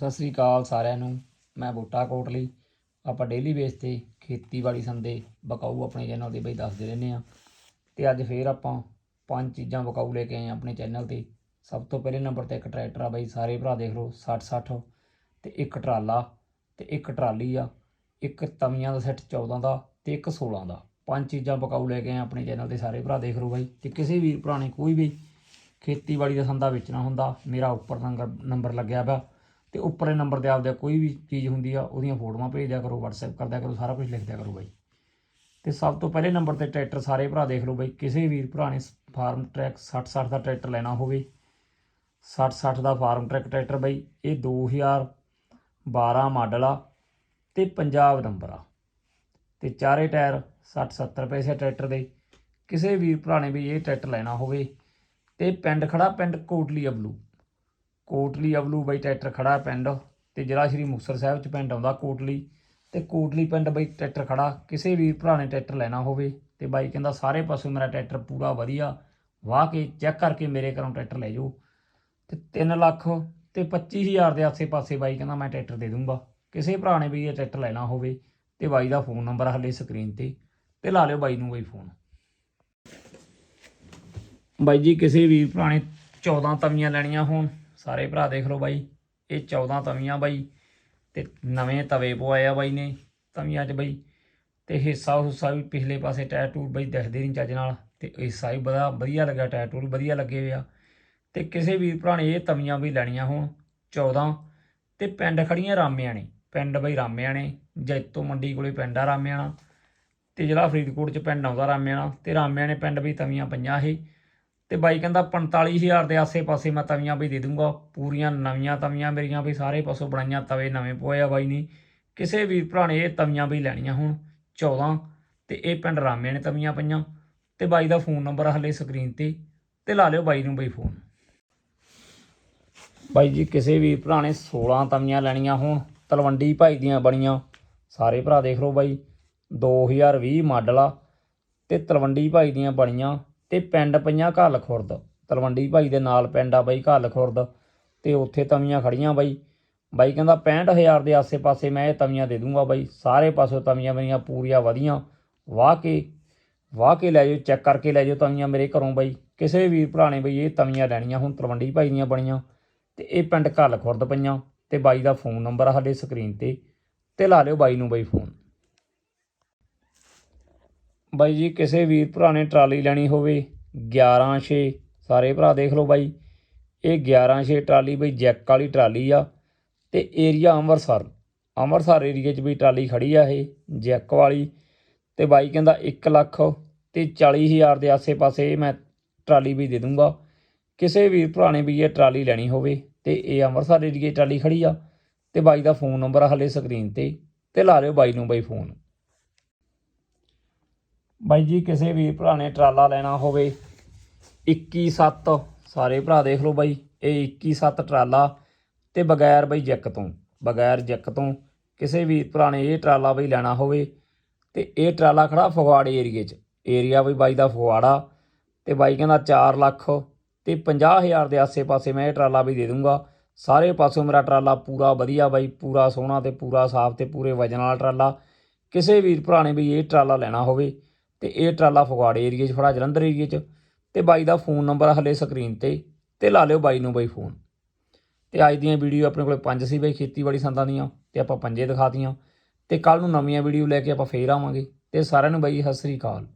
ਸਤਿ ਸ੍ਰੀ ਅਕਾਲ ਸਾਰਿਆਂ ਨੂੰ। ਮੈਂ ਬੋਟਾ ਕੋਟਲੀ ਆਪਾਂ ਡੇਲੀ ਬੇਸ ਤੇ ਖੇਤੀਬਾੜੀ ਸੰਦੇ ਬਕਾਊ ਆਪਣੇ ਚੈਨਲ ਤੇ ਬਈ ਦੱਸਦੇ ਰਹਿੰਦੇ ਆ ਤੇ ਅੱਜ ਫੇਰ ਆਪਾਂ ਪੰਜ ਚੀਜ਼ਾਂ ਬਕਾਊ ਲੈ ਕੇ ਆਏ ਆਪਣੇ ਚੈਨਲ ਤੇ। ਸਭ ਤੋਂ ਪਹਿਲੇ ਨੰਬਰ ਤੇ ਇੱਕ ਟਰੈਕਟਰ ਆ ਬਈ, ਸਾਰੇ ਭਰਾ ਦੇਖ ਲਓ 60 60 ਤੇ ਇੱਕ ਟਰਾਲਾ, ਤੇ ਇੱਕ ਟਰਾਲੀ ਆ, ਇੱਕ ਤਵੀਆਂ ਦਾ ਸੈੱਟ 14 ਦਾ ਤੇ ਇੱਕ 16 ਦਾ। ਪੰਜ ਚੀਜ਼ਾਂ ਬਕਾਊ ਲੈ ਕੇ ਆਏ ਆਪਣੇ ਚੈਨਲ ਤੇ, ਸਾਰੇ ਭਰਾ ਦੇਖ ਲਓ ਬਾਈ। ਤੇ ਕਿਸੇ ਵੀਰ ਭਰਾ ਨੇ ਕੋਈ ਵੀ ਖੇਤੀਬਾੜੀ ਦਾ ਸੰਦਾ ਵੇਚਣਾ ਹੁੰਦਾ, ਮੇਰਾ ਉੱਪਰ ਨੰਬਰ ਨੰਬਰ ਲੱਗਿਆ ਵਾ ਤੇ ਉੱਪਰੇ ਨੰਬਰ ਤੇ ਆਪਦਾ ਕੋਈ ਵੀ ਚੀਜ਼ ਹੁੰਦੀ ਆ, ਉਹਦੀਆਂ ਫੋਟੋਆਂ ਭੇਜ ਦਿਆ ਕਰੋ, WhatsApp ਕਰ ਦਿਆ ਕਰੋ, ਸਾਰਾ ਕੁਝ ਲਿਖ ਦਿਆ ਕਰੋ ਬਾਈ। ਤੇ ਸਭ ਤੋਂ ਪਹਿਲੇ ਨੰਬਰ ਤੇ ਟਰੈਕਟਰ ਸਾਰੇ ਭਰਾ ਦੇਖ ਲਓ ਬਾਈ, ਕਿਸੇ ਵੀਰ ਭਰਾ ਨੇ ਫਾਰਮ ਟਰੈਕ 60 60 ਦਾ ਟਰੈਕਟਰ ਲੈਣਾ ਹੋਵੇ 60 60 ਦਾ ਫਾਰਮ ਟਰੈਕ ਟਰੈਕਟਰ ਬਾਈ, ਇਹ 2012 ਮਾਡਲ ਆ ਤੇ ਪੰਜਾਬ ਨੰਬਰ ਆ। ਤੇ ਚਾਰੇ ਟਾਇਰ 60 70 ਪੈਸੇ ਟਰੈਕਟਰ ਦੇ, ਕਿਸੇ ਵੀਰ ਭਰਾ ਨੇ ਵੀ ਇਹ ਟਰੈਕਟਰ ਲੈਣਾ ਹੋਵੇ, ਤੇ ਪਿੰਡ ਖੜਾ ਪਿੰਡ ਕੋਟਲੀ ਅਬਲੂ ਕੋਟਲੀ ਅਵਲੂ ਬਾਈ ਟਰੈਕਟਰ ਖੜਾ ਪਿੰਡ ਤੇ ਜ਼ਿਲ੍ਹਾ ਸ਼੍ਰੀ ਮੁਕਤਸਰ ਸਾਹਿਬ ਚ ਪਿੰਡ ਆਉਂਦਾ ਕੋਟਲੀ। ਤੇ ਕੋਟਲੀ ਪਿੰਡ ਬਾਈ ਟਰੈਕਟਰ ਖੜਾ, ਕਿਸੇ ਵੀਰ ਭਰਾ ਨੇ ਟਰੈਕਟਰ ਲੈਣਾ ਹੋਵੇ ਤੇ ਬਾਈ ਕਹਿੰਦਾ ਸਾਰੇ ਪਾਸੋਂ ਮੇਰਾ ਟਰੈਕਟਰ ਪੂਰਾ ਵਧੀਆ, ਵਾਹ ਕੇ ਚੈੱਕ ਕਰਕੇ ਮੇਰੇ ਘਰੋਂ ਟਰੈਕਟਰ ਲੈ ਜਾਓ। ਤੇ 3 ਲੱਖ ਤੇ 25000 ਦੇ ਆਸੇ-ਪਾਸੇ ਬਾਈ ਕਹਿੰਦਾ ਮੈਂ ਟਰੈਕਟਰ ਦੇ ਦੂੰਗਾ। ਕਿਸੇ ਭਰਾ ਨੇ ਵੀ ਇਹ ਟਰੈਕਟਰ ਲੈਣਾ ਹੋਵੇ ਤੇ ਬਾਈ ਦਾ ਫੋਨ ਨੰਬਰ ਹਲੇ ਸਕਰੀਨ ਤੇ ਤੇ ਲਾ ਲਿਓ ਬਾਈ ਨੂੰ ਬਈ ਫੋਨ। ਬਾਈ ਜੀ, ਕਿਸੇ ਵੀਰ ਭਰਾ ਨੇ 14 ਤਵੀਆਂ ਲੈਣੀਆਂ ਹੋਣ ਸਾਰੇ ਭਰਾ ਦੇਖ ਲਓ ਬਾਈ, ਇਹ 14 ਤਵੀਆਂ ਬਾਈ ਤੇ ਨਵੇਂ ਤਵੇ ਪਵਾਏ ਆ ਬਾਈ ਨੇ ਤਵੀਆਂ 'ਚ ਬਾਈ ਤੇ ਹਿੱਸਾ ਹੁੱਸਾ ਵੀ ਪਿਛਲੇ ਪਾਸੇ ਟਾਇਰ ਟੂਰ ਬਾਈ ਦਿਖਦੇ ਨਹੀਂ ਚੱਜ ਨਾਲ ਤੇ ਹਿੱਸਾ ਵੀ ਬੜਾ ਵਧੀਆ ਲੱਗਾ ਟਾਇਰ ਟੂਰ ਵਧੀਆ ਲੱਗੇ ਹੋਏ ਆ ਤੇ ਕਿਸੇ ਵੀਰ ਭਰਾ ਨੇ ਇਹ ਤਵੀਆਂ ਵੀ ਲੈਣੀਆਂ ਹੋਣ 14 ਤੇ ਪਿੰਡ ਖੜੀਆਂ ਰਾਮਿਆਂ ਨੇ, ਪਿੰਡ ਬਈ ਰਾਮਿਆਂ ਨੇ, ਜੈਤੋ ਮੰਡੀ ਕੋਲੇ ਪਿੰਡ ਆ ਰਾਮਿਆਣਾ ਤੇ ਜਿਹੜਾ ਫਰੀਦਕੋਟ ਚ ਪਿੰਡ ਆਉਂਦਾ ਰਾਮਿਆਣਾ ਤੇ ਰਾਮਿਆਂ ਨੇ ਪਿੰਡ ਬਈ ਤਵੀਆਂ ਪਈਆਂ ਇਹ ਤੇ ਬਾਈ ਕਹਿੰਦਾ 45000 ਦੇ ਆਸੇ-ਪਾਸੇ ਮੈਂ ਤਵੀਆਂ ਵੀ ਦੇ ਦੂੰਗਾ। ਪੂਰੀਆਂ ਨਵੀਆਂ ਤਵੀਆਂ ਮੇਰੀਆਂ ਵੀ, ਸਾਰੇ ਪਾਸੋਂ ਬਣਾਈਆਂ ਤਵੇ ਨਵੇਂ ਪੋਏ ਆ ਬਾਈ ਨੇ। ਕਿਸੇ ਵੀਰ ਭਰਾ ਨੇ ਇਹ ਤਵੀਆਂ ਵੀ ਲੈਣੀਆਂ ਹੁਣ 14 ਤੇ ਇਹ ਪਿੰਡ ਰਾਮੇ ਨੇ ਤਵੀਆਂ ਪਈਆਂ। ਤੇ ਬਾਈ ਦਾ ਫੋਨ ਨੰਬਰ ਹਲੇ ਸਕਰੀਨ ਤੇ ਤੇ ਲਾ ਲਿਓ ਬਾਈ ਨੂੰ ਬਈ ਫੋਨ। ਬਾਈ ਜੀ, ਕਿਸੇ ਵੀ ਭਰਾ ਨੇ 16 ਤਵੀਆਂ ਲੈਣੀਆਂ ਹੋਣ, ਤਲਵੰਡੀ ਭਾਈ ਦੀਆਂ ਬਣੀਆਂ। ਸਾਰੇ ਭਰਾ ਦੇਖ ਲਓ ਬਾਈ 2020 ਮਾਡਲ ਆ, ਤੇ ਤਲਵੰਡੀ ਭਾਈ ਦੀਆਂ ਬਣੀਆਂ। ਤੇ ਪਿੰਡ ਪਈਆਂ ਘੱਲ ਖੁਰਦ ਤਲਵੰਡੀ ਭਾਈ ਦੇ ਨਾਲ ਪਿੰਡ ਆ ਬਾਈ ਘੱਲ ਖੁਰਦ ਤੇ ਉੱਥੇ ਤਵੀਆਂ ਖੜੀਆਂ ਬਾਈ। ਬਾਈ ਕਹਿੰਦਾ 65000 ਦੇ ਆਸੇ-ਪਾਸੇ ਮੈਂ ਇਹ ਤਵੀਆਂ ਦੇ ਦੂੰਗਾ ਬਾਈ। ਸਾਰੇ ਪਾਸੋਂ ਤਵੀਆਂ ਮੇਰੀਆਂ ਪੂਰੀਆਂ ਵਧੀਆਂ। ਵਾਹ ਕੇ ਵਾਹ ਕੇ ਲੈ ਜਾਓ ਚੈੱਕ ਕਰਕੇ ਲੈ ਜਾਓ ਤਵੀਆਂ ਮੇਰੇ ਘਰੋਂ ਬਾਈ। ਕਿਸੇ ਵੀਰ ਭਰਾ ਨੇ ਬਈ ਇਹ ਤਵੀਆਂ ਲੈਣੀਆਂ ਹੁਣ ਤਲਵੰਡੀ ਭਾਈ ਦੀਆਂ ਬਣੀਆਂ ਤੇ ਇਹ ਪਿੰਡ ਘੱਲ ਖੁਰਦ ਪਈਆਂ ਤੇ ਬਾਈ ਦਾ ਫੋਨ ਨੰਬਰ ਆ ਸਾਡੇ ਸਕਰੀਨ ਤੇ ਤੇ ਲਾ ਲਿਓ ਬਾਈ ਨੂੰ ਬਾਈ ਫੋਨ। ਬਾਈ ਜੀ, ਕਿਸੇ ਵੀਰ ਭਰਾ ਨੇ ਟਰਾਲੀ ਲੈਣੀ ਹੋਵੇ 11 6 ਸਾਰੇ ਭਰਾ ਦੇਖ ਲਓ ਬਾਈ। ਇਹ 11 6 ਟਰਾਲੀ ਬਈ ਜੈਕ ਵਾਲੀ ਟਰਾਲੀ ਆ ਤੇ ਏਰੀਆ ਅੰਮ੍ਰਿਤਸਰ। ਅੰਮ੍ਰਿਤਸਰ ਏਰੀਏ 'ਚ ਵੀ ਟਰਾਲੀ ਖੜੀ ਆ ਇਹ, ਜੈਕ ਵਾਲੀ। ਤੇ ਬਾਈ ਕਹਿੰਦਾ 1 ਲੱਖ ਤੇ 40000 ਦੇ ਆਸੇ-ਪਾਸੇ ਮੈਂ ਟਰਾਲੀ ਵੀ ਦੇ ਦੂੰਗਾ। ਕਿਸੇ ਵੀਰ ਭਰਾ ਨੇ ਵੀ ਇਹ ਟਰਾਲੀ ਲੈਣੀ ਹੋਵੇ ਤੇ ਇਹ ਅੰਮ੍ਰਿਤਸਰ ਏਰੀਏ ਟਰਾਲੀ ਖੜੀ ਆ। ਤੇ ਬਾਈ ਦਾ ਫੋਨ ਨੰਬਰ ਹਲੇ ਸਕਰੀਨ ਤੇ ਤੇ ਲਾ ਲਿਓ ਬਾਈ ਨੂੰ ਬਾਈ ਫੋਨ। ਬਾਈ ਜੀ, ਕਿਸੇ ਵੀ ਭਰਾ ਨੇ ਟਰਾਲਾ ਲੈਣਾ ਹੋਵੇ 217 ਸਾਰੇ ਭਰਾ ਦੇਖ ਲਓ ਬਾਈ, ਇਹ 217 ਟਰਾਲਾ ਤੇ ਬਗੈਰ ਬਾਈ ਜੈਕ ਤੋਂ, ਬਗੈਰ ਜੈਕ ਤੋਂ ਕਿਸੇ ਵੀ ਭਰਾ ਨੇ ਇਹ ਟਰਾਲਾ ਬਈ ਲੈਣਾ ਹੋਵੇ ਤੇ ਇਹ ਟਰਾਲਾ ਖੜਾ ਫਗਵਾੜੇ ਏਰੀਏ 'ਚ। ਏਰੀਆ ਬਈ ਬਾਈ ਦਾ ਫਗਵਾੜਾ ਤੇ ਬਾਈ ਕਹਿੰਦਾ 4 ਲੱਖ ਤੇ 50000 ਦੇ ਆਸੇ-ਪਾਸੇ ਮੈਂ ਇਹ ਟਰਾਲਾ ਵੀ ਦੇ ਦੂੰਗਾ। ਸਾਰੇ ਪਾਸੋਂ ਮੇਰਾ ਟਰਾਲਾ ਪੂਰਾ ਵਧੀਆ ਬਾਈ, ਪੂਰਾ ਸੋਹਣਾ ਤੇ ਪੂਰਾ ਸਾਫ਼ ਤੇ ਪੂਰੇ ਵਜਨ ਵਾਲਾ ਟਰਾਲਾ। ਕਿਸੇ ਵੀਰ ਭਰਾ ਨੇ ਵੀ ਇਹ ਟਰਾਲਾ ਲੈਣਾ ਹੋਵੇ ਤੇ ਇਹ ਟਰਾਲਾ ਫਗਵਾੜੇ ਏਰੀਏ 'ਚ ਫੜਾ, ਜਲੰਧਰ ਏਰੀਏ 'ਚ ਤੇ ਬਾਈ ਦਾ ਫੋਨ ਨੰਬਰ ਹਲੇ ਸਕਰੀਨ ਤੇ ਤੇ ਲਾ ਲਿਓ ਬਾਈ ਨੂੰ ਬਾਈ ਫੋਨ ਤੇ ਅੱਜ ਦੀਆਂ ਵੀਡੀਓ ਆਪਣੇ ਕੋਲੇ ਪੰਜ ਸੀ ਬਾਈ, ਖੇਤੀਬਾੜੀ ਸੰਦਾਂ ਦੀਆਂ ਤੇ ਆਪਾਂ ਪੰਜੇ ਦਿਖਾਤੀਆਂ ਤੇ ਕੱਲ ਨੂੰ ਨਵੀਆਂ ਵੀਡੀਓ ਲੈ ਕੇ ਆਪਾਂ ਫੇਰ ਆਵਾਂਗੇ। ਤੇ ਸਾਰਿਆਂ ਨੂੰ ਬਾਈ, ਸਤਿ ਸ੍ਰੀ ਅਕਾਲ।